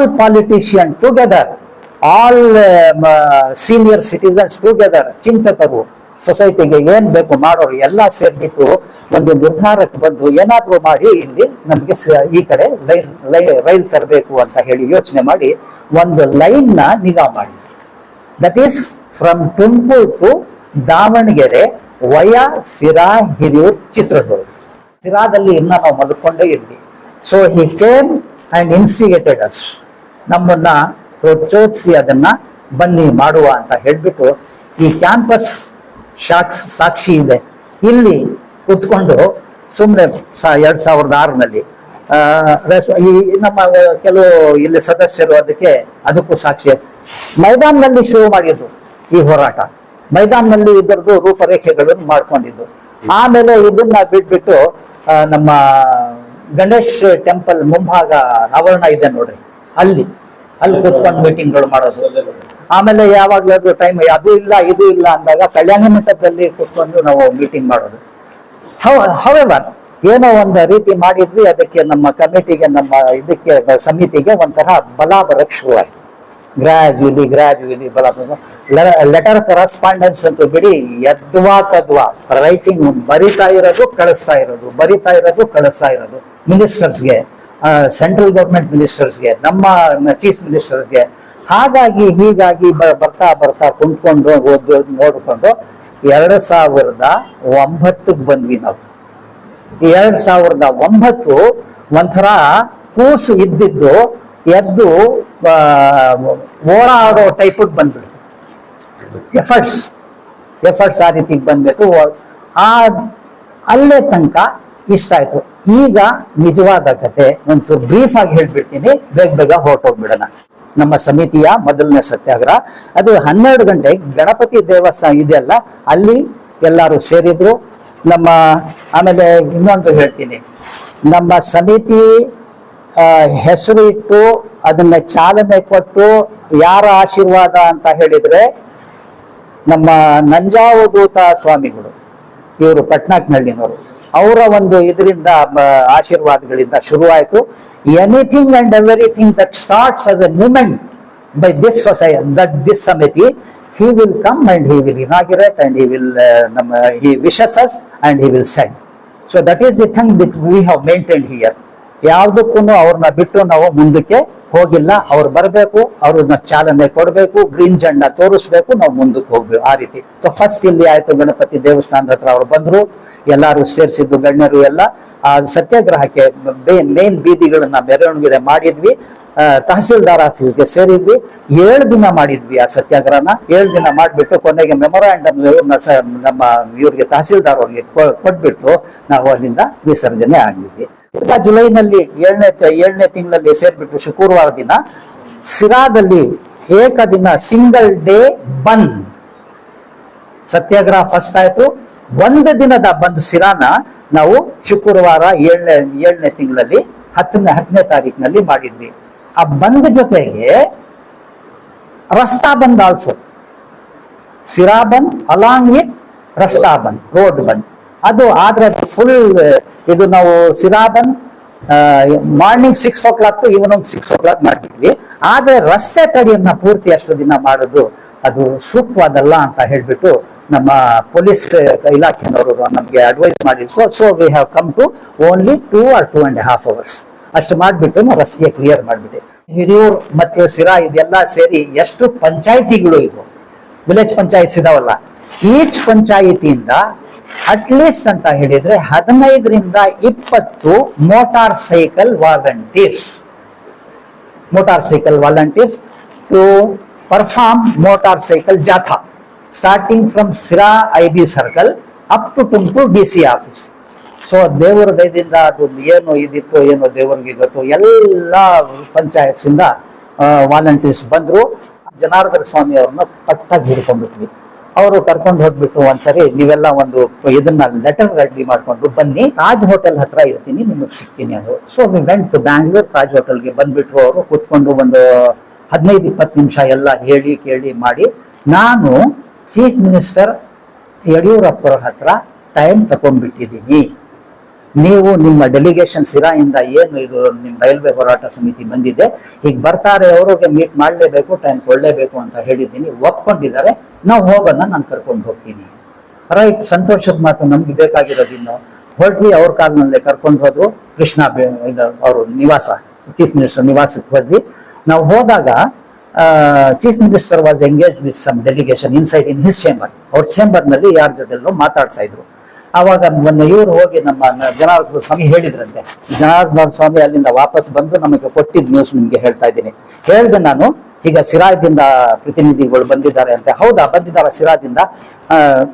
All politician together all senior citizens together ಚಿಂತಕರು ಸೊಸೈಟಿಗೆ ಏನ್ ಬೇಕು ಮಾಡೋರು ಎಲ್ಲ ಸೇರ್ಬಿಟ್ಟು ಒಂದು ನಿರ್ಧಾರಕ್ಕೆ ಬಂದು ಏನಾದ್ರೂ ಮಾಡಿ ಇಲ್ಲಿ ನಮಗೆ ಈ ಕಡೆ ರೈಲ್ ರೈಲ್ ತರಬೇಕು ಅಂತ ಹೇಳಿ ಯೋಚನೆ ಮಾಡಿ ಒಂದು ಲೈನ್ನ ನಿಗಾ ಮಾಡಿ that is from Tumakuru to Davanagere via Sira Hiriyur, Chitradurga. ಸಿರಾದಲ್ಲಿ ಇನ್ನ ನಾವು ಮಲ್ಕೊಂಡೇ ಇದ್ವಿ. So he came and instigated us ನಮ್ಮನ್ನ ಪ್ರೋತ್ಸೋಹಿಸಿ ಅದನ್ನ ಬನ್ನಿ ಮಾಡುವ ಅಂತ ಹೇಳ್ಬಿಟ್ಟು ಈ ಕ್ಯಾಂಪಸ್ ಶಾಕ್ಸ್ ಸಾಕ್ಷಿ ಇದೆ. ಇಲ್ಲಿ ಕುತ್ಕೊಂಡು ಸುಮ್ಮನೆ ಎರಡ್ ಸಾವಿರದ ಆರರಲ್ಲಿ ಈ ನಮ್ಮ ಕೆಲವು ಇಲ್ಲಿ ಸದಸ್ಯರು ಅದಕ್ಕೆ ಅದಕ್ಕೂ ಸಾಕ್ಷಿ. ಮೈದಾನದಲ್ಲಿ ಶುರು ಮಾಡಿದ್ದು ಈ ಹೋರಾಟ. ಮೈದಾನದಲ್ಲಿ ಇದರದ್ದು ರೂಪರೇಖೆಗಳನ್ನು ಮಾಡ್ಕೊಂಡಿದ್ದು. ಆಮೇಲೆ ಇದನ್ನ ಬಿಟ್ಬಿಟ್ಟು ನಮ್ಮ ಗಣೇಶ್ ಟೆಂಪಲ್ ಮುಂಭಾಗ ಆವರಣ ಇದೆ ನೋಡ್ರಿ. ಅಲ್ಲಿ ಅಲ್ಲಿ ಕೂತ್ಕೊಂಡು ಮೀಟಿಂಗ್ಗಳು ಮಾಡೋದು. ಆಮೇಲೆ ಯಾವಾಗ್ಲಾದ್ರೂ ಟೈಮ್ ಅದು ಇಲ್ಲ, ಇದು ಇಲ್ಲ ಅಂದಾಗ ಕಲ್ಯಾಣ ಮಂಟಪದಲ್ಲಿ ಕುತ್ಕೊಂಡು ನಾವು ಮೀಟಿಂಗ್ ಮಾಡೋದು. ಹವೆವರ್ ಏನೋ ಒಂದು ರೀತಿ ಮಾಡಿದ್ವಿ, ಅದಕ್ಕೆ ನಮ್ಮ ಕಮಿಟಿಗೆ, ನಮ್ಮ ಇದಕ್ಕೆ, ಸಮಿತಿಗೆ ಒಂಥರ ಬಲ ಬರಕ್ ಆಯ್ತು ಗ್ರಾಜುಲಿ ಗ್ರಾಜುಲಿ ಬಲ ಲೆಟರ್ ಕರೆಸ್ಪಾಂಡೆನ್ಸ್ ಅಂತ ಬಿಡಿ, ಯದ್ವಾ ತದ್ವಾ ರೈಟಿಂಗ್ ಬರಿತಾ ಇರೋದು, ಕಳಿಸ್ತಾ ಇರೋದು, ಬರಿತಾ ಇರೋದು, ಕಳಿಸ್ತಾ ಇರೋದು ಮಿನಿಸ್ಟರ್ಸ್ಗೆ ಸೆಂಟ್ರಲ್ ಗವರ್ಮೆಂಟ್ ಮಿನಿಸ್ಟರ್ಸ್ಗೆ ನಮ್ಮ ಚೀಫ್ ಮಿನಿಸ್ಟರ್ಸ್ಗೆ ಹಾಗಾಗಿ ಹೀಗಾಗಿ ಬರ್ತಾ ಬರ್ತಾ ಕುಂತ್ಕೊಂಡು ಓದ್, ನೋಡಿಕೊಂಡು ಎರಡು ಸಾವಿರದ ಒಂಬತ್ತಕ್ಕೆ ಬಂದ್ವಿ ನಾವು. ಎರಡ್ ಸಾವಿರದ ಒಂಬತ್ತು ಒಂಥರ ಕೂಸು ಇದ್ದಿದ್ದು ಎದ್ದು ಓಡಾಡೋ ಟೈಪ್ ಬಂದ್ಬಿಡ್ತು. ಎಫರ್ಟ್ಸ್ ಎಫರ್ಟ್ಸ್ ಆ ರೀತಿಗೆ ಬಂದ್ಬಿಟ್ಟು ಆ, ಅಲ್ಲೇ ತನಕ ಇಷ್ಟ ಆಯ್ತು. ಈಗ ನಿಜವಾದ ಕತೆ ಒಂಚೂರು ಬ್ರೀಫ್ ಆಗಿ ಹೇಳ್ಬಿಡ್ತೀನಿ. ಬೇಗ ಬೇಗ ಹೊರಟೋಗ್ಬಿಡೋಣ. ನಮ್ಮ ಸಮಿತಿಯ ಮೊದಲನೇ ಸತ್ಯಾಗ್ರಹ. ಅದು ಹನ್ನೆರಡು ಗಂಟೆ ಗಣಪತಿ ದೇವಸ್ಥಾನ ಇದೆಯಲ್ಲ ಅಲ್ಲಿ ಎಲ್ಲರೂ ಸೇರಿದ್ರು. ನಮ್ಮ, ಆಮೇಲೆ ಇನ್ನೊಂದು ಹೇಳ್ತೀನಿ. ನಮ್ಮ ಸಮಿತಿ ಹೆಸರು ಇಟ್ಟು ಅದನ್ನ ಚಾಲನೆ ಕೊಟ್ಟು ಯಾರ ಆಶೀರ್ವಾದ ಅಂತ ಹೇಳಿದ್ರೆ ನಮ್ಮ ನಂಜಾವಧೂತ ಸ್ವಾಮಿಗಳು, ಇವರು ಪಟ್ನಾಕ್ನಳ್ಳಿನವರು. ಅವರ ಒಂದು ಇದರಿಂದ ಆಶೀರ್ವಾದಗಳಿಂದ ಶುರುವಾಯಿತು. Anything and everything that starts as a moment by this society that this ಸಮಿತಿ he will come and he will inaugurate and he will ನಮ್ಮ he wishes us and he will send so that is the thing that we have maintain here ಯಾವುದಕ್ಕೂ ಅವ್ರನ್ನ ಬಿಟ್ಟು ನಾವು ಮುಂದಕ್ಕೆ ಹೋಗಿಲ್ಲ. ಅವ್ರು ಬರಬೇಕು, ಅವ್ರನ್ನ ಚಾಲನೆ ಕೊಡಬೇಕು, ಗ್ರೀನ್ ಜಂಡ ತೋರಿಸ್ಬೇಕು, ನಾವು ಮುಂದಕ್ಕೆ ಹೋಗ್ಬೇಕು. ಆ ರೀತಿ. ಫಸ್ಟ್ ಇಲ್ಲಿ ಆಯ್ತು ಗಣಪತಿ ದೇವಸ್ಥಾನದ ಹತ್ರ ಅವ್ರು ಬಂದ್ರು. ಎಲ್ಲಾರು ಸೇರಿಸಿದ್ದು ಗಣ್ಯರು ಎಲ್ಲ, ಆ ಸತ್ಯಾಗ್ರಹಕ್ಕೆ ಮೇನ್ ಬೀದಿಗಳನ್ನ ಮೆರವಣಿಗೆ ಮಾಡಿದ್ವಿ. ತಹಸೀಲ್ದಾರ್ ಆಫೀಸ್ಗೆ ಸೇರಿದ್ವಿ. ಏಳು ದಿನ ಮಾಡಿದ್ವಿ ಆ ಸತ್ಯಾಗ್ರಹನ. ಏಳು ದಿನ ಮಾಡಿಬಿಟ್ಟು ಕೊನೆಗೆ ಮೆಮೊರಾಂಡಮ್ ನಮ್ಮ ಇವರಿಗೆ ತಹಸೀಲ್ದಾರ್ ಅವ್ರಿಗೆ ಕೊಟ್ಬಿಟ್ಟು ನಾವು ಅಲ್ಲಿಂದ ವಿಸರ್ಜನೆ ಆಗಿದ್ವಿ. ಜುಲೈನಲ್ಲಿ ಏಳನೇ ಏಳನೇ ತಿಂಗಳಲ್ಲಿ ಸೇರ್ಬಿಟ್ಟು ಶುಕ್ರವಾರ ದಿನ ಸಿರಾದಲ್ಲಿ ಏಕದಿನ ಸಿಂಗಲ್ ಡೇ ಬಂದ್. ಸತ್ಯಾಗ್ರಹ ಫಸ್ಟ್ ಆಯ್ತು. ಒಂದು ದಿನದ ಬಂದ್ ಶಿರಾನ ನಾವು ಶುಕ್ರವಾರ ಏಳನೇ ಏಳನೇ ತಿಂಗಳಲ್ಲಿ, ಹತ್ತನೇ ಹತ್ತನೇ ತಾರೀಕಿನಲ್ಲಿ ಮಾಡಿದ್ವಿ. ಆ ಬಂದ್ ಜೊತೆಗೆ ರಸ್ತಾ ಬಂದ್ ಆಲ್ಸೋ ಸಿರಾ ಬಂದ್ ಅಲಾಂಗ್ ವಿತ್ ರಸ್ತಾ ಬಂದ್ ರೋಡ್ ಬಂದ್. ಅದು ಆದ್ರೆ ಫುಲ್ ಇದು ನಾವು Sira bandh morning six o'clock evening six o'clock ಮಾಡಿದ್ವಿ. ಆದ್ರೆ ರಸ್ತೆ ತಡೆಯನ್ನ ಪೂರ್ತಿ ಅಷ್ಟು ದಿನ ಮಾಡೋದು ಅದು ಸೂಕ್ತವಾದಲ್ಲ ಅಂತ ಹೇಳ್ಬಿಟ್ಟು ನಮ್ಮ ಪೊಲೀಸ್ ಇಲಾಖೆನವರು ನಮಗೆ ಅಡ್ವೈಸ್ ಮಾಡಿದ್ರು. So so we have come to only two or two and half hours ಅಷ್ಟು ಮಾಡಿಬಿಟ್ಟು ನಾವು ರಸ್ತೆ ಕ್ಲಿಯರ್ ಮಾಡಿಬಿಟ್ಟೆ. ಹಿರಿಯೂರು ಮತ್ತು ಸಿರಾ ಇದೆಲ್ಲ ಸೇರಿ ಎಷ್ಟು ಪಂಚಾಯಿತಿಗಳು ಇದ್ವು. ವಿಲೇಜ್ ಪಂಚಾಯತ್ ಇದಾವಲ್ಲ. ಈಚ್ ಪಂಚಾಯಿತಿಯಿಂದ ಅಟ್ಲೀಸ್ಟ್ ಅಂತ ಹೇಳಿದ್ರೆ ಹದಿನೈದರಿಂದ ಇಪ್ಪತ್ತು motor cycle volunteers motor cycle volunteers to perform motor cycle ಜಾಥಾ. Starting from Sira I B circle up to Tumakuru D C office so ದೇವರ ದಯದಿಂದ ಅದು ಏನು ಇದಿತ್ತು, ಏನೋ ದೇವರಿಗೆ ಗೊತ್ತು, ಎಲ್ಲ ಪಂಚಾಯತ್ಸ್ ಇಂದ ವಾಲಂಟೀರ್ಸ್ ಬಂದ್ರು. ಜನಾರ್ದನ ಸ್ವಾಮಿ ಅವ್ರನ್ನ ಪಟ್ಟಾಗಿ ಹಿಡ್ಕೊಂಡ್ಬಿಟ್ವಿ. ಅವರು ಕರ್ಕೊಂಡು ಹೋಗ್ಬಿಟ್ಟು ಒಂದ್ಸರಿ ನೀವೆಲ್ಲ ಒಂದು ಇದನ್ನ ಲೆಟರ್ ರೆಡಿ ಮಾಡ್ಕೊಂಡು ಬನ್ನಿ. ತಾಜ್ ಹೋಟೆಲ್ ಹತ್ರ ಇರ್ತೀನಿ, ನಿಮಗೆ ಸಿಗ್ತೀನಿ ಅದು so we went Bangalore Taj ಹೋಟೆಲ್ಗೆ ಬಂದ್ಬಿಟ್ರು ಅವರು. ಕೂತ್ಕೊಂಡು ಒಂದು ಹದಿನೈದು ಇಪ್ಪತ್ತು ನಿಮಿಷ ಎಲ್ಲ ಹೇಳಿ, ಕೇಳಿ, ಮಾಡಿ. ನಾನು ಚೀಫ್ ಮಿನಿಸ್ಟರ್ ಯಡಿಯೂರಪ್ಪರ ಹತ್ರ ಟೈಮ್ ತಗೊಂಡ್ಬಿಟ್ಟಿದ್ದೀನಿ. ನೀವು ನಿಮ್ಮ ಡೆಲಿಗೇಷನ್ ಸಿರಾಯಿಂದ ಏನು ಇದು ನಿಮ್ಮ ರೈಲ್ವೆ ಹೋರಾಟ ಸಮಿತಿ ಬಂದಿದೆ ಈಗ ಬರ್ತಾರೆ ಅವ್ರಿಗೆ ಮೀಟ್ ಮಾಡಲೇಬೇಕು ಟೈಮ್ ಕೊಡಲೇಬೇಕು ಅಂತ ಹೇಳಿದ್ದೀನಿ. ಒಪ್ಕೊಂಡಿದ್ದಾರೆ. ನಾವು ಹೋಗೋಣ, ನಾನು ಕರ್ಕೊಂಡು ಹೋಗ್ತೀನಿ. ರೈಟ್, ಸಂತೋಷದ ಮಾತು ನಮ್ಗೆ ಬೇಕಾಗಿರೋದಿನ್ನು ಹೊರಟ್ವಿ ಅವ್ರ ಕಾಲ್ನಲ್ಲೇ ಕರ್ಕೊಂಡು ಹೋದ್ರು. ಕೃಷ್ಣ ಇದು ಅವರು ನಿವಾಸ ಚೀಫ್ ಮಿನಿಸ್ಟರ್ ನಿವಾಸಕ್ಕೆ ಹೋದ್ವಿ. ನಾವು ಹೋದಾಗ chief minister was engage with some delegation inside in his chamber ಅವ್ರ ಚೇಂಬರ್ನಲ್ಲಿ ಯಾರ ಜೊತೆಲ್ಲೋ ಮಾತಾಡ್ತಾ ಇದ್ರು. ಆವಾಗ ಮೊನ್ನೆ ಇವರು ಹೋಗಿ ನಮ್ಮ ಜನಾರ್ದನ ಸ್ವಾಮಿ ಹೇಳಿದ್ರಂತೆ. ಜನಾರ್ದನ ಸ್ವಾಮಿ ಅಲ್ಲಿಂದ ವಾಪಸ್ ಬಂದು ನಮಗೆ ಕೊಟ್ಟಿದ್ ನ್ಯೂಸ್ ನಿಮ್ಗೆ ಹೇಳ್ತಾ ಇದ್ದೀನಿ. ಹೇಳ್ದೆ ನಾನು, ಈಗ ಸಿರಾದಿಂದ ಪ್ರತಿನಿಧಿಗಳು ಬಂದಿದ್ದಾರೆ ಅಂತ. ಹೌದಾ, ಬಂದಿದ್ದಾರ ಕರ್ಕೊಂಡು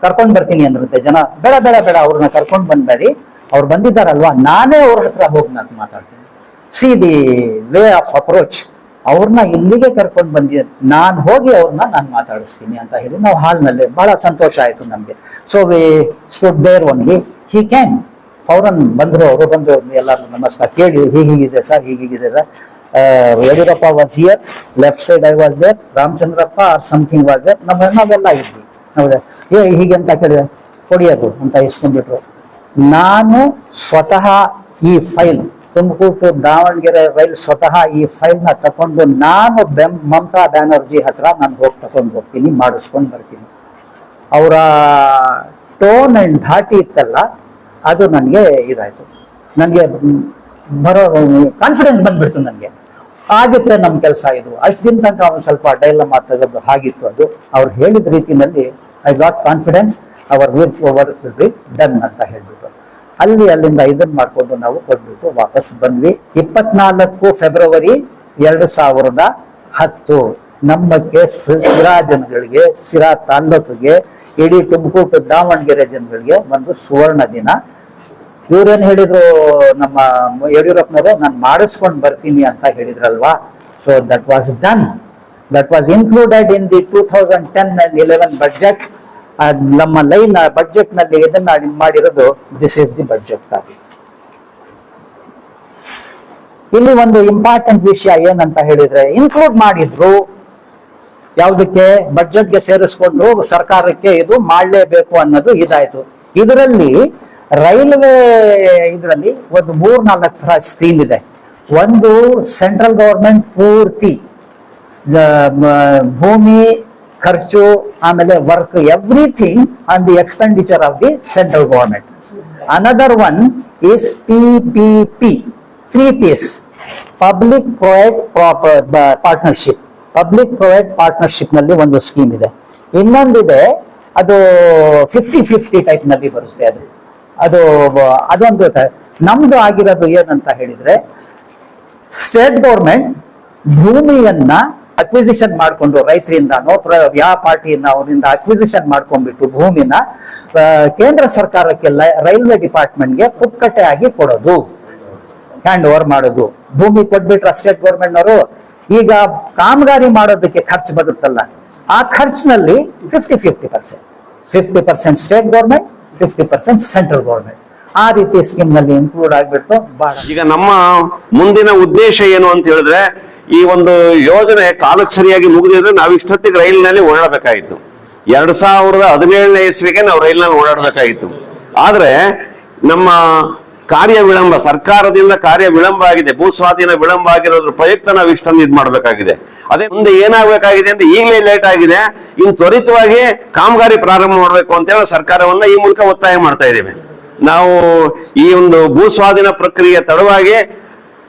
ಕರ್ಕೊಂಡ್ ಬರ್ತೀನಿ ಅಂದ್ರಂತೆ ಜನ. ಬೇಡ ಬೇಡ ಬೇಡ, ಅವ್ರನ್ನ ಕರ್ಕೊಂಡ್ ಬಂದ್ಬೇಡಿ. ಅವ್ರು ಬಂದಿದ್ದಾರಲ್ವಾ? ನಾನೇ ಅವ್ರ ಹತ್ರ ಹೋಗಿ ನಾನು ಮಾತಾಡ್ತೀನಿ. See the way of approach. ಅವ್ರನ್ನ ಇಲ್ಲಿಗೆ ಕರ್ಕೊಂಡು ಬಂದಿ ನಾನು ಹೋಗಿ ಅವ್ರನ್ನ ನಾನು ಮಾತಾಡಿಸ್ತೀನಿ ಅಂತ ಹೇಳಿ ನಾವು ಹಾಲ್ನಲ್ಲಿ ಬಹಳ ಸಂತೋಷ ಆಯ್ತು ನಮಗೆ. So we stood there only he can ಫೌರನ್ ಬಂದರು, ಅವರು ಬಂದು ಎಲ್ಲರೂ ನಮಸ್ಕಾರ. ಕೇಳಿ ಹೀಗೆ ಹೀಗಿದೆ ಸರ್ ಹೀಗೆ ಹೀಗಿದೆ sir. Yediyurappa was here left side I was there Ramachandrappa or something was there ನಮ್ಮ ನಾವೆಲ್ಲ ಇದ್ವಿ. ಹೌದಾ? ಏ, ಹೀಗೆ ಅಂತ ಕೇಳಿದೆ. ಕೊಡಿಯೋದು ಅಂತ ಇಸ್ಕೊಂಡ್ಬಿಟ್ರು ನಾನು ಸ್ವತಃ ಈ ಫೈಲ್ ತುಮಕೂರು ದಾವಣಗೆರೆ ರೈಲ್ ಸ್ವತಃ ಈ ಫೈಲ್ನ ತಕೊಂಡು ನಾನು ಬೆಂ ಮಮತಾ ಬ್ಯಾನರ್ಜಿ ಹತ್ರ ನಾನು ಹೋಗಿ ತಕೊಂಡು ಹೋಗ್ತೀನಿ, ಮಾಡಿಸ್ಕೊಂಡು ಬರ್ತೀನಿ. ಅವರ ಟೋನ್ ಅಂಡ್ ಧಾಟಿ ಇತ್ತಲ್ಲ, ಅದು ನನಗೆ ಇದಾಯ್ತು. ನನಗೆ ಬರೋ ಕಾನ್ಫಿಡೆನ್ಸ್ ಬಂದ್ಬಿಡ್ತು ನನಗೆ. ಆಗುತ್ತೆ ನಮ್ಮ ಕೆಲಸ ಇದು. ಅಷ್ಟು ದಿನ ತನಕ ಅವನು ಸ್ವಲ್ಪ ಡೈಲ ಮಾತಾಡೋದು ಹಾಗಿತ್ತು ಅದು. ಅವ್ರು ಹೇಳಿದ ರೀತಿಯಲ್ಲಿ I got confidence our work over will be done ಅಂತ ಹೇಳ್ಬಿಟ್ಟು. ಅಲ್ಲಿ ಅಲ್ಲಿಂದ ಇದನ್ನ ಮಾಡ್ಕೊಂಡು ನಾವು ಕೊಟ್ಬಿಟ್ಟು ವಾಪಸ್ ಬಂದ್ವಿ. ಇಪ್ಪತ್ನಾಲ್ಕು ಫೆಬ್ರವರಿ ಎರಡು ಸಾವಿರದ ಹತ್ತು. ನಮ್ಮಕ್ಕೆ ಸಿರಾ ಜನಗಳಿಗೆ ಸಿರಾ ತಾಲ್ಲೂಕಿಗೆ, ಇಡೀ ತುಮಕೂರು ದಾವಣಗೆರೆ ಜನಗಳಿಗೆ ಒಂದು ಸುವರ್ಣ ದಿನ. ಇವ್ರೇನ್ ಹೇಳಿದ್ರು, ನಮ್ಮ ಯಡಿಯೂರಪ್ಪನವರು, ನಾನು ಮಾಡಿಸ್ಕೊಂಡು ಬರ್ತೀನಿ ಅಂತ ಹೇಳಿದ್ರಲ್ವಾ? So that was done that was included in the two thousand ten and eleven budget ನಮ್ಮ ಲೈನ್ ಬಡ್ಜೆಟ್ನಲ್ಲಿ ಇದನ್ನ ಮಾಡಿರೋದು this is the budget copy ಇಲ್ಲಿ ಒಂದು ಇಂಪಾರ್ಟೆಂಟ್ ವಿಷಯ ಏನಂತ ಹೇಳಿದ್ರೆ ಇನ್ಕ್ಲೂಡ್ ಮಾಡಿದ್ರು, ಯಾವುದಕ್ಕೆ? ಬಡ್ಜೆಟ್ಗೆ ಸೇರಿಸ್ಕೊಂಡು ಸರ್ಕಾರಕ್ಕೆ ಇದು ಮಾಡಲೇಬೇಕು ಅನ್ನೋದು ಇದಾಯ್ತು. ಇದರಲ್ಲಿ ರೈಲ್ವೆ, ಇದರಲ್ಲಿ ಒಂದು ಮೂರ್ ನಾಲ್ಕು ತರ ಸ್ಕೀಮ್ ಇದೆ. ಒಂದು ಸೆಂಟ್ರಲ್ ಗವರ್ಮೆಂಟ್ ಪೂರ್ತಿ ಭೂಮಿ ಖರ್ಚು, ಆಮೇಲೆ work everything on the expenditure of the central government another one is P P P three P's public provide partnership public provide ಪಾರ್ಟ್ನರ್ಶಿಪ್ನಲ್ಲಿ ಒಂದು ಸ್ಕೀಮ್ ಇದೆ. ಇನ್ನೊಂದಿದೆ ಅದು ಫಿಫ್ಟಿ ಫಿಫ್ಟಿ ಟೈಪ್ನಲ್ಲಿ ಬರುತ್ತೆ ಅದು. ಅದು, ಅದೊಂದು ನಮ್ದು ಆಗಿರೋದು ಏನಂತ ಹೇಳಿದ್ರೆ ಸ್ಟೇಟ್ ಗೌರ್ಮೆಂಟ್ ಭೂಮಿಯನ್ನ ಅಕ್ವಿಸಿಷನ್ ಮಾಡಿಕೊಂಡು ರೈತರಿಂದ ನೋ ಯಾವ ಪಾರ್ಟಿಯಿಂದ ಅವರಿಂದ ಅಕ್ವಿಸಿಷನ್ ಮಾಡ್ಕೊಂಡ್ಬಿಟ್ಟು ಭೂಮಿನ ಕೇಂದ್ರ ಸರ್ಕಾರಕ್ಕೆ ರೈಲ್ವೆ ಡಿಪಾರ್ಟ್ಮೆಂಟ್ಗೆ ಫುಟ್ಕಟ್ಟೆ ಆಗಿ ಕೊಡೋದು ಹ್ಯಾಂಡ್ ಓವರ್ ಮಾಡೋದು. ಭೂಮಿ ಕೊಟ್ಬಿಟ್ರೆ ಸ್ಟೇಟ್ ಗೌರ್ಮೆಂಟ್ನವರು ಈಗ ಕಾಮಗಾರಿ ಮಾಡೋದಕ್ಕೆ ಖರ್ಚು ಬರುತ್ತಲ್ಲ, ಆ ಖರ್ಚಿನಲ್ಲಿ fifty fifty percent fifty percent state government fifty percent central government ಆ ರೀತಿ ಸ್ಕೀಮ್ನಲ್ಲಿ ಇನ್ಕ್ಲೂಡ್ ಆಗ್ಬಿಟ್ಟು ಈಗ ನಮ್ಮ ಮುಂದಿನ ಉದ್ದೇಶ ಏನು ಅಂತ ಹೇಳಿದ್ರೆ ಈ ಒಂದು ಯೋಜನೆ ಕಾಲಕ್ಕೆ ಸರಿಯಾಗಿ ಮುಗಿದಿದ್ರೆ ನಾವು ಇಷ್ಟೊತ್ತಿಗೆ ರೈಲಿನಲ್ಲಿ ಓಡಾಡಬೇಕಾಯಿತು ಎರಡು ಸಾವಿರದ ಹದಿನೇಳನೇ ಇಸ್ವಿಗೆ ನಾವು ರೈಲಿನಲ್ಲಿ ಓಡಾಡಬೇಕಾಗಿತ್ತು. ಆದರೆ ನಮ್ಮ ಕಾರ್ಯ ವಿಳಂಬ, ಸರ್ಕಾರದಿಂದ ಕಾರ್ಯ ವಿಳಂಬ ಆಗಿದೆ, ಭೂ ಸ್ವಾಧೀನ ವಿಳಂಬ ಆಗಿರೋದ್ರ ಪ್ರಯುಕ್ತ ನಾವು ಇಷ್ಟೊಂದು ಇದು ಮಾಡಬೇಕಾಗಿದೆ. ಅದೇ ಮುಂದೆ ಏನಾಗಬೇಕಾಗಿದೆ ಅಂದ್ರೆ ಈಗಲೇ ಲೇಟ್ ಆಗಿದೆ ಇನ್ನು ತ್ವರಿತವಾಗಿ ಕಾಮಗಾರಿ ಪ್ರಾರಂಭ ಮಾಡಬೇಕು ಅಂತ ಹೇಳಿ ಸರ್ಕಾರವನ್ನ ಈ ಮೂಲಕ ಒತ್ತಾಯ ಮಾಡ್ತಾ ಇದ್ದೇವೆ. ನಾವು ಈ ಒಂದು ಭೂ ಸ್ವಾಧೀನ ಪ್ರಕ್ರಿಯೆ ತಡವಾಗಿ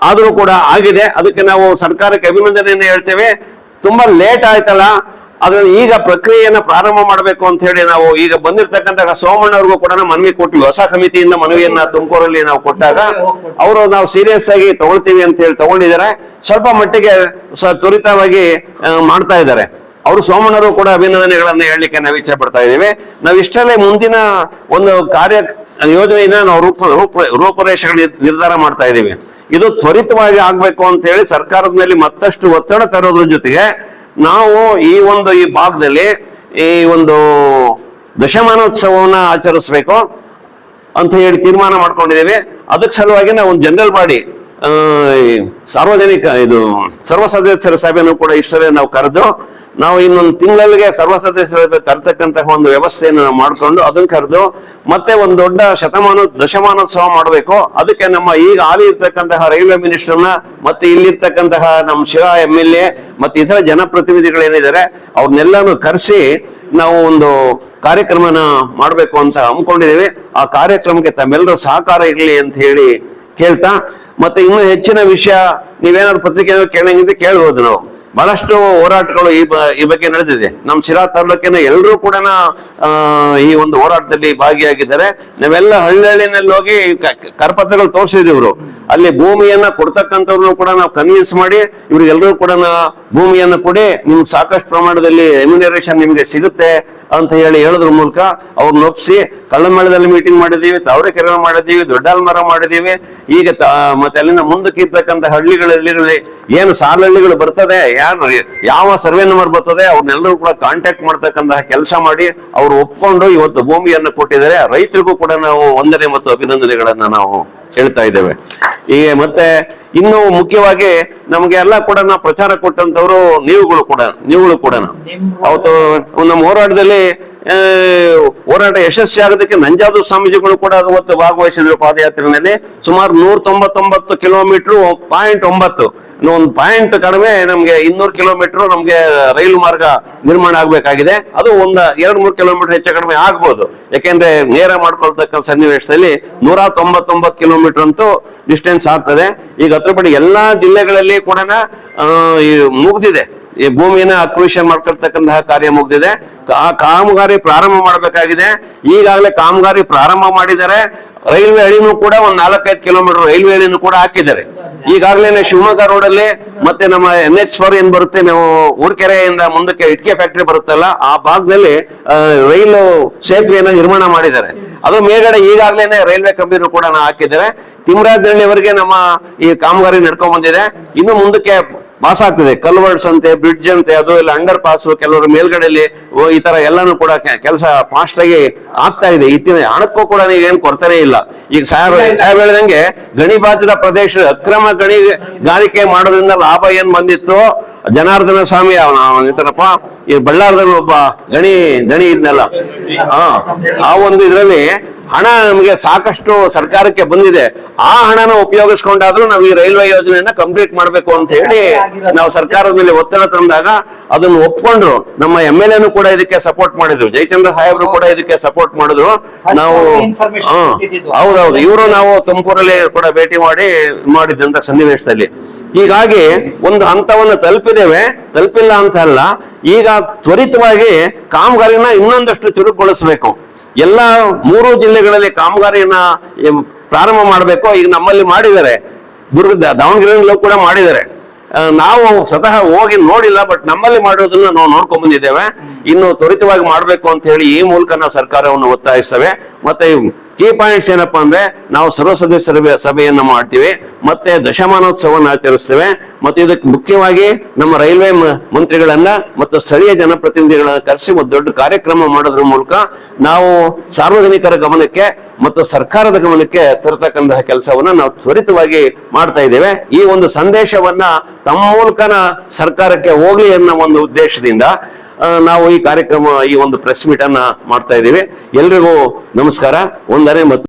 ಆದರೂ ಕೂಡ ಆಗಿದೆ. ಅದಕ್ಕೆ ನಾವು ಸರ್ಕಾರಕ್ಕೆ ಅಭಿನಂದನೆಯನ್ನು ಹೇಳ್ತೇವೆ. ತುಂಬಾ ಲೇಟ್ ಆಯ್ತಲ್ಲ. ಅದ್ರಲ್ಲಿ ಈಗ ಪ್ರಕ್ರಿಯೆಯನ್ನು ಪ್ರಾರಂಭ ಮಾಡಬೇಕು ಅಂತ ಹೇಳಿ ನಾವು ಈಗ ಬಂದಿರತಕ್ಕಂತ ಸೋಮಣ್ಣ ಅವ್ರಿಗೂ ಕೂಡ ನಾವು ಮನವಿ ಕೊಟ್ವಿ. ಹೊಸ ಸಮಿತಿಯಿಂದ ಮನವಿಯನ್ನ ತುಮಕೂರಲ್ಲಿ ನಾವು ಕೊಟ್ಟಾಗ ಅವರು ನಾವು ಸೀರಿಯಸ್ ಆಗಿ ತಗೊಳ್ತೀವಿ ಅಂತ ಹೇಳಿ ತಗೊಂಡಿದ್ದಾರೆ. ಸ್ವಲ್ಪ ಮಟ್ಟಿಗೆ ತ್ವರಿತವಾಗಿ ಮಾಡ್ತಾ ಇದ್ದಾರೆ. ಅವರು ಸೋಮಣ್ಣರು ಕೂಡ ಅಭಿನಂದನೆಗಳನ್ನ ಹೇಳಲಿಕ್ಕೆ ನಾವು ಇಚ್ಛೆ ಪಡ್ತಾ ಇದ್ದೀವಿ. ನಾವು ಇಷ್ಟಲ್ಲೇ ಮುಂದಿನ ಒಂದು ಕಾರ್ಯ ಯೋಜನೆಯನ್ನ ನಾವು ರೂಪ ರೂಪ, ರೂಪರೇಷೆಗಳ ನಿರ್ಧಾರ ಮಾಡ್ತಾ ಇದ್ದೀವಿ. ಇದು ತ್ವರಿತವಾಗಿ ಆಗ್ಬೇಕು ಅಂತ ಹೇಳಿ ಸರ್ಕಾರದ ಮೇಲೆ ಮತ್ತಷ್ಟು ಒತ್ತಡ ತರೋದ್ರ ಜೊತೆಗೆ ನಾವು ಈ ಒಂದು ಈ ಭಾಗದಲ್ಲಿ ಈ ಒಂದು ದಶಮಾನೋತ್ಸವವನ್ನ ಆಚರಿಸ್ಬೇಕು ಅಂತ ಹೇಳಿ ತೀರ್ಮಾನ ಮಾಡ್ಕೊಂಡಿದ್ದೀವಿ. ಅದಕ್ಕೆ ಸಲುವಾಗಿ ನಾವು ಒಂದು ಜನರಲ್ ಬಾಡಿ ಸಾರ್ವಜನಿಕ, ಇದು ಸರ್ವ ಸದಸ್ಯರ ಸಭೆಯನ್ನು ಕೂಡ ಇಷ್ಟರೇ ನಾವು ಕರೆದು ನಾವು ಇನ್ನೊಂದು ತಿಂಗಳಿಗೆ ಸರ್ವ ಸದಸ್ಯರ ಒಂದು ವ್ಯವಸ್ಥೆಯನ್ನು ನಾವು ಮಾಡಿಕೊಂಡು ಅದನ್ನ ಕರೆದು ಮತ್ತೆ ಒಂದು ದೊಡ್ಡ ಶತಮಾನ, ದಶಮಾನೋತ್ಸವ ಮಾಡಬೇಕು. ಅದಕ್ಕೆ ನಮ್ಮ ಈಗ ಹಾಲಿ ಇರ್ತಕ್ಕಂತಹ ರೈಲ್ವೆ ಮಿನಿಸ್ಟರ್ನ ಮತ್ತೆ ಇಲ್ಲಿರ್ತಕ್ಕಂತಹ ನಮ್ಮ ಶಿರಾ ಎಂ ಎಲ್ ಎ ಮತ್ತೆ ಇತರ ಜನಪ್ರತಿನಿಧಿಗಳೇನಿದ್ದಾರೆ, ಅವ್ರನ್ನೆಲ್ಲಾನು ಕರೆಸಿ ನಾವು ಒಂದು ಕಾರ್ಯಕ್ರಮನ ಮಾಡಬೇಕು ಅಂತ ಹಮ್ಮಿಕೊಂಡಿದ್ದೀವಿ. ಆ ಕಾರ್ಯಕ್ರಮಕ್ಕೆ ತಮ್ಮೆಲ್ಲರೂ ಸಹಕಾರ ಇರಲಿ ಅಂತ ಹೇಳಿ ಕೇಳ್ತಾ, ಮತ್ತೆ ಇನ್ನೂ ಹೆಚ್ಚಿನ ವಿಷಯ ನೀವೇನಾದ್ರು ಪತ್ರಿಕೆ ಕೇಳಂಗಿದ್ರೆ ಕೇಳ್ಬೋದು ನಾವು. ಬಹಳಷ್ಟು ಹೋರಾಟಗಳು ಈ ಈ ಬಗ್ಗೆ ನಡೆದಿದೆ. ನಮ್ಮ ಶಿರಾ ತಾಲೂಕಿನ ಎಲ್ಲರೂ ಕೂಡ ಈ ಒಂದು ಹೋರಾಟದಲ್ಲಿ ಭಾಗಿಯಾಗಿದ್ದಾರೆ. ನಾವೆಲ್ಲ ಹಳ್ಳಿ ಹೋಗಿ ಕರಪತ್ರಗಳು ತೋರಿಸಿದ್ರು ಇವರು. ಅಲ್ಲಿ ಭೂಮಿಯನ್ನ ಕೊಡ್ತಕ್ಕಂಥವ್ರನ್ನು ಕೂಡ ನಾವು ಕನ್ವಿನ್ಸ್ ಮಾಡಿ ಇವ್ರಿಗೆಲ್ಲರೂ ಕೂಡ ಭೂಮಿಯನ್ನ ಕೊಡಿ, ನಿಮ್ಗೆ ಸಾಕಷ್ಟು ಪ್ರಮಾಣದಲ್ಲಿ ಎಮ್ಯುನರೇಷನ್ ನಿಮಗೆ ಸಿಗುತ್ತೆ ಅಂತ ಹೇಳಿ ಹೇಳೋದ್ರ ಮೂಲಕ ಅವ್ರನ್ನ ಒಪ್ಪಿಸಿ ಕಳ್ಳಮೇಳದಲ್ಲಿ ಮೀಟಿಂಗ್ ಮಾಡಿದ್ದೀವಿ ತವರೆ ಕೆರೆ ಮಾಡಿದ್ದೀವಿ ದೊಡ್ಡಾಲ್ ಮರ ಮಾಡಿದ್ದೀವಿ. ಈಗ ಮತ್ತೆ ಅಲ್ಲಿಂದ ಮುಂದಕ್ಕೆ ಇರ್ತಕ್ಕಂಥ ಹಳ್ಳಿಗಳಲ್ಲಿ ಏನು ಸಾಲಹಳ್ಳಿಗಳು ಬರ್ತದೆ, ಯಾರು, ಯಾವ ಸರ್ವೆ ನಂಬರ್ ಬರ್ತದೆ ಅವ್ರನ್ನೆಲ್ಲರೂ ಕೂಡ ಕಾಂಟ್ಯಾಕ್ಟ್ ಮಾಡ್ತಕ್ಕಂತಹ ಕೆಲಸ ಮಾಡಿ ಅವ್ರು ಒಪ್ಕೊಂಡು ಇವತ್ತು ಭೂಮಿಯನ್ನು ಕೊಟ್ಟಿದ್ದಾರೆ. ರೈತರಿಗೂ ಕೂಡ ನಾವು ವಂದನೆ ಮತ್ತು ಅಭಿನಂದನೆಗಳನ್ನ ನಾವು ಹೇಳ್ತಾ ಇದ್ದೇವೆ. ಈಗ ಮತ್ತೆ ಇನ್ನು ಮುಖ್ಯವಾಗಿ ನಮ್ಗೆ ಎಲ್ಲ ಕೂಡ ಪ್ರಚಾರ ಕೊಟ್ಟಂತವ್ರು ನೀವುಗಳು ಕೂಡ ನೀವುಗಳು ಕೂಡ. ಅವತ್ತು ನಮ್ಮ ಹೋರಾಟದಲ್ಲಿ ಹೋರಾಟ ಯಶಸ್ವಿ ಆಗೋದಕ್ಕೆ ನಂಜಾದು ಸ್ವಾಮೀಜಿಗಳು ಕೂಡ ಅವತ್ತು ಭಾಗವಹಿಸಿದ್ರು ಪಾದಯಾತ್ರೆಯಲ್ಲಿ. ಸುಮಾರು ನೂರ ತೊಂಬತ್ತೊಂಬತ್ತು ಕಿಲೋಮೀಟರ್, ಪಾಯಿಂಟ್ ಒಂಬತ್ತು. ಒಂದು ಪಾಯಿಂಟ್ ಕಡಿಮೆ ನಮ್ಗೆ ಇನ್ನೂರು ಕಿಲೋಮೀಟರ್ ನಮ್ಗೆ ರೈಲು ಮಾರ್ಗ ನಿರ್ಮಾಣ ಆಗ್ಬೇಕಾಗಿದೆ. ಅದು ಒಂದು ಎರಡು ಮೂರು ಕಿಲೋಮೀಟರ್ ಹೆಚ್ಚು ಕಡಿಮೆ ಆಗ್ಬೋದು. ಯಾಕೆಂದ್ರೆ ನೇರ ಮಾಡ್ಕೊಳ್ತಕ್ಕಂಥ ಸನ್ನಿವೇಶದಲ್ಲಿ ನೂರ ತೊಂಬತ್ತೊಂಬತ್ತು ಕಿಲೋಮೀಟರ್ ಅಂತೂ ಡಿಸ್ಟೆನ್ಸ್ ಆಗ್ತದೆ. ಈಗ ಹತ್ರ ಪಡಿ ಎಲ್ಲಾ ಜಿಲ್ಲೆಗಳಲ್ಲಿ ಕೂಡ ಮುಗ್ದಿದೆ. ಈ ಭೂಮಿಯನ್ನ ಅಕ್ವಿಷನ್ ಮಾಡ್ಕೊಳ್ತಕ್ಕಂತಹ ಕಾರ್ಯ ಮುಗ್ದಿದೆ. ಆ ಕಾಮಗಾರಿ ಪ್ರಾರಂಭ ಮಾಡಬೇಕಾಗಿದೆ. ಈಗಾಗಲೇ ಕಾಮಗಾರಿ ಪ್ರಾರಂಭ ಮಾಡಿದ್ದಾರೆ. ರೈಲ್ವೆ ಹಳಿನೂ ಕೂಡ ಒಂದ್ ನಾಲ್ಕೈದು ಕಿಲೋಮೀಟರ್ ರೈಲ್ವೆ ಹಳಿನೂ ಕೂಡ ಹಾಕಿದ್ದಾರೆ. ಈಗಾಗಲೇ ಶಿವಮೊಗ್ಗ ರೋಡಲ್ಲಿ ಮತ್ತೆ ನಮ್ಮ ಎನ್ ಎಚ್ ಫೋರ್ ಏನ್ ಬರುತ್ತೆ, ನಾವು ಊರ್ಕೆರೆಯಿಂದ ಮುಂದಕ್ಕೆ ಇಟ್ಕೆ ಫ್ಯಾಕ್ಟರಿ ಬರುತ್ತಲ್ಲ, ಆ ಭಾಗದಲ್ಲಿ ರೈಲು ಸೇತುವೆಯನ್ನ ನಿರ್ಮಾಣ ಮಾಡಿದ್ದಾರೆ. ಅದು ಮೇಲ್ಗಡೆ ಈಗಾಗಲೇ ರೈಲ್ವೆ ಕಂಪನಿ ಕೂಡ ನಾವು ಹಾಕಿದ್ದೇವೆ ಅವರಿಗೆ ನಮ್ಮ ಈ ಕಾಮಗಾರಿ ನಡ್ಕೊಂಡ್ ಬಂದಿದೆ. ಇನ್ನು ಮುಂದಕ್ಕೆ ಪಾಸ್ ಆಗ್ತದೆ. ಕಲ್ವರ್ಡ್ಸ್ ಅಂತೆ ಬ್ರಿಡ್ಜ್ ಅಂತೆ ಅದು ಇಲ್ಲ ಅಂಡರ್ ಪಾಸ್ ಕೆಲವರು ಮೇಲ್ಗಡೆಯಲ್ಲಿ ಈ ತರ ಎಲ್ಲಾನು ಕೂಡ ಕೆಲಸ ಫಾಸ್ಟ್ ಆಗಿ ಆಗ್ತಾ ಇದೆ. ಇತ್ತಿನ ಹಣಕ್ಕೂ ಕೂಡ ನೀವೇನು ಏನ್ ಕೊಡ್ತಾನೆ ಇಲ್ಲ. ಈಗ ಸಾಹೇಬ್ ಸಾಹೇಬ್ ಹೇಳಿದಂಗೆ ಗಣಿ ಬಾಧಿತ ಪ್ರದೇಶ ಅಕ್ರಮ ಗಣಿಗಾರಿಕೆ ಮಾಡೋದ್ರಿಂದ ಲಾಭ ಏನ್ ಬಂದಿತ್ತು ಜನಾರ್ದನ ಸ್ವಾಮಿ ಅವನ ಇತರಪ್ಪ ಈ ಬಳ್ಳಾರದಲ್ಲಿ ಒಬ್ಬ ಗಣಿ ಗಣಿ ಇದ್ನಲ್ಲ. ಹಾ ಆ ಒಂದು ಇದ್ರಲ್ಲಿ ಹಣ ನಮಗೆ ಸಾಕಷ್ಟು ಸರ್ಕಾರಕ್ಕೆ ಬಂದಿದೆ. ಆ ಹಣನ ಉಪಯೋಗಿಸ್ಕೊಂಡಾದ್ರೂ ನಾವು ಈ ರೈಲ್ವೆ ಯೋಜನೆಯನ್ನ ಕಂಪ್ಲೀಟ್ ಮಾಡ್ಬೇಕು ಅಂತ ಹೇಳಿ ನಾವು ಸರ್ಕಾರದ ಮೇಲೆ ಒತ್ತಡ ತಂದಾಗ ಅದನ್ನು ಒಪ್ಕೊಂಡ್ರು. ನಮ್ಮ ಎಂ ಎಲ್ ಎನು ಕೂಡ ಇದಕ್ಕೆ ಸಪೋರ್ಟ್ ಮಾಡಿದ್ರು. ಜಯಚಂದ್ರ ಸಾಹೇಬ್ರು ಕೂಡ ಇದಕ್ಕೆ ಸಪೋರ್ಟ್ ಮಾಡಿದ್ರು. ನಾವು. ಹೌದೌದು. ಇವರು ನಾವು ತುಮಕೂರಲ್ಲಿ ಕೂಡ ಭೇಟಿ ಮಾಡಿ ಮಾಡಿದ್ದಂತ ಸನ್ನಿವೇಶದಲ್ಲಿ. ಹೀಗಾಗಿ ಒಂದು ಹಂತವನ್ನು ತಲುಪಿದ್ದೇವೆ. ತಲುಪಿಲ್ಲ ಅಂತ ಅಲ್ಲ. ಈಗ ತ್ವರಿತವಾಗಿ ಕಾಮಗಾರಿನ ಇನ್ನೊಂದಷ್ಟು ಚುರುಕುಗೊಳಿಸಬೇಕು. ಎಲ್ಲ ಮೂರು ಜಿಲ್ಲೆಗಳಲ್ಲಿ ಕಾಮಗಾರಿಯನ್ನ ಪ್ರಾರಂಭ ಮಾಡಬೇಕು. ಈಗ ನಮ್ಮಲ್ಲಿ ಮಾಡಿದ್ದಾರೆ. ದುರ್ಗದ ದಾವಣಗೆರೆಯಲ್ಲೂ ಕೂಡ ಮಾಡಿದ್ದಾರೆ. ನಾವು ಸ್ವತಃ ಹೋಗಿ ನೋಡಿಲ್ಲ, ಬಟ್ ನಮ್ಮಲ್ಲಿ ಮಾಡೋದನ್ನ ನಾವು ನೋಡ್ಕೊಂಡ್ ಬಂದಿದ್ದೇವೆ. ಇನ್ನು ತ್ವರಿತವಾಗಿ ಮಾಡಬೇಕು ಅಂತ ಹೇಳಿ ಈ ಮೂಲಕ ನಾವು ಸರ್ಕಾರವನ್ನು ಒತ್ತಾಯಿಸ್ತೇವೆ. ಮತ್ತೆ ಕೀ ಪಾಯಿಂಟ್ಸ್ ಏನಪ್ಪ ಅಂದ್ರೆ ನಾವು ಸರ್ವ ಸದಸ್ಯರ ಸಭೆಯನ್ನು ಮಾಡ್ತೀವಿ, ಮತ್ತೆ ದಶಮಾನೋತ್ಸವವನ್ನು ಆಚರಿಸ್ತೇವೆ, ಮತ್ತೆ ಇದಕ್ಕೆ ಮುಖ್ಯವಾಗಿ ನಮ್ಮ ರೈಲ್ವೆ ಮಂತ್ರಿಗಳನ್ನ ಮತ್ತು ಸ್ಥಳೀಯ ಜನಪ್ರತಿನಿಧಿಗಳನ್ನ ಕರೆಸಿ ಒಂದು ದೊಡ್ಡ ಕಾರ್ಯಕ್ರಮ ಮಾಡೋದ್ರ ಮೂಲಕ ನಾವು ಸಾರ್ವಜನಿಕರ ಗಮನಕ್ಕೆ ಮತ್ತು ಸರ್ಕಾರದ ಗಮನಕ್ಕೆ ತರತಕ್ಕಂತಹ ಕೆಲಸವನ್ನ ನಾವು ತ್ವರಿತವಾಗಿ ಮಾಡ್ತಾ ಇದ್ದೇವೆ. ಈ ಒಂದು ಸಂದೇಶವನ್ನ ತಮ್ಮ ಮೂಲಕನ ಸರ್ಕಾರಕ್ಕೆ ಹೋಗ್ಲಿ ಅನ್ನೋ ಒಂದು ಉದ್ದೇಶದಿಂದ ನಾವು ಈ ಕಾರ್ಯಕ್ರಮ ಈ ಒಂದು ಪ್ರೆಸ್ ಮೀಟ್ ಅನ್ನ ಮಾಡ್ತಾ ಇದ್ದೀವಿ. ಎಲ್ರಿಗೂ ನಮಸ್ಕಾರ. ಒಂದನೇ ಮತ್ತು